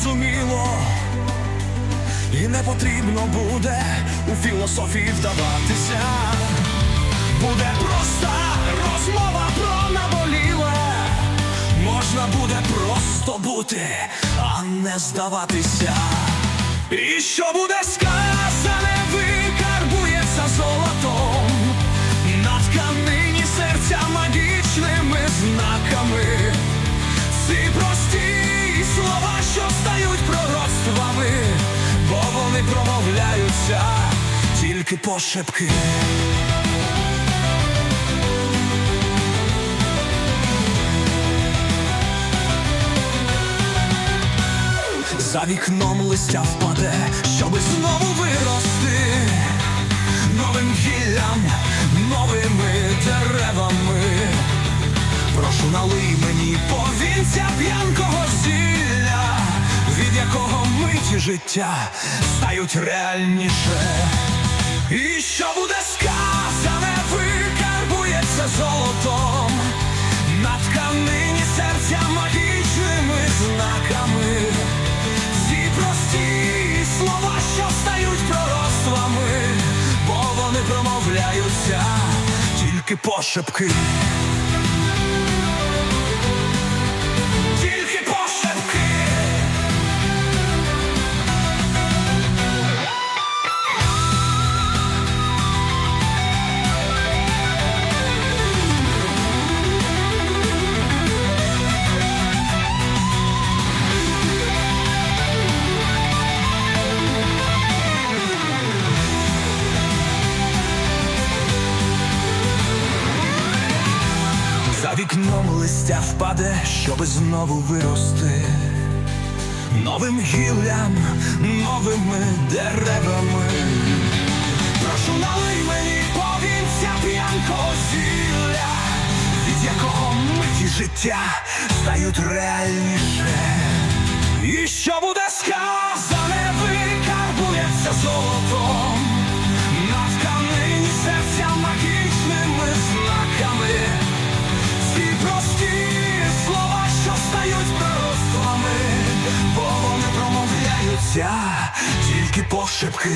зрозуміло, і не потрібно буде у філософії вдаватися. Буде проста розмова про наболіле. Можна буде просто бути, а не здаватися. І що буде сказане, викарбується золотом на тканині серця магічними знаками. Стають пророцтвами, бо вони промовляються тільки пошепки. За вікном листя впаде, щоби знову вирости новим гіллям, новими деревами. Прошу налий життя стають реальніше. І що буде сказане, викарбується золотом на тканині серця магічними знаками. Ці прості слова, що стають пророцтвами, бо вони промовляються тільки пошепки. Вікном листя впаде, щоби знову вирости новим гіллям, новими деревами. Прошу налий мені повінця п'янкого зілля, від якого миті життя стають реальніше. І що буде сказане, викарбується золотом промовляються тільки пошепки.